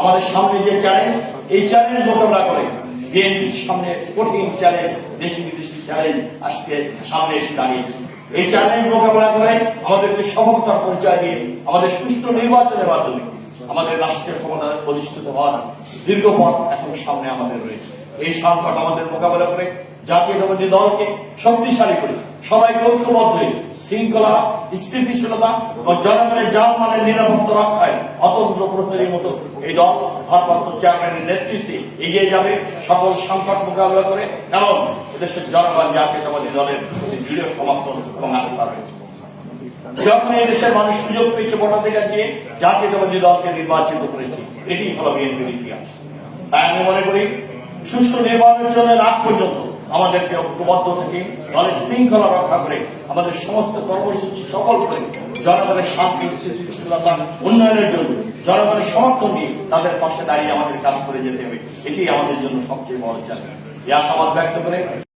আমাদের দেশি বিদেশি চ্যালেঞ্জ আজকে সামনে এসে দাঁড়িয়েছে। এই চ্যালেঞ্জ মোকাবেলা করে আমাদেরকে পরিচয় দিয়ে, আমাদের সুষ্ঠু নির্বাচনের মাধ্যমে আমাদের রাষ্ট্রীয় ক্ষমতা প্রতিষ্ঠিত হওয়ার দীর্ঘ পথ এখন সামনে আমাদের রয়েছে। এই সংকট আমাদের মোকাবেলা করে জাতীয়তাবাদী দলকে শক্তিশালী করে সবাইকে ঐক্যবদ্ধ হয়ে শৃঙ্খলা, স্থিতিশীলতা ও জনগণের জানমানের নিরাপত্তা রক্ষায় অতন্ত্র প্রহরীর মতো এই দল ভারপ্রাপ্ত চেয়ারম্যানের নেতৃত্বে এগিয়ে যাবে সকল সংকট মোকাবেলা করে। কারণ এদেশের জনগণ জাতীয়তাবাদী দলের দৃঢ় সমর্থন এবং আস্থা রয়েছে। যখন এই দেশের মানুষ সুযোগ পেয়েছে ভোটাধিকার দিয়ে জাতীয়তাবাদী দলকে নির্বাচিত করেছে, এটি হলো বিএনপির ইতিহাস। তাই আমি মনে করি, সুষ্ঠু নির্বাচনের আগ পর্যন্ত আমাদেরকে ঐক্যবদ্ধ থেকে, দলের শৃঙ্খলা রক্ষা করে, আমাদের সমস্ত কর্মসূচি সফল করে, জনগণের শান্তি, স্থিতিশীলতা, উন্নয়নের জন্য জনগণের সমর্থন নিয়ে তাদের পাশে দাঁড়িয়ে আমাদের কাজ করে যেতে হবে। এটি আমাদের জন্য সবচেয়ে বড় চ্যালেঞ্জ। এই আশাবাদ ব্যক্ত করে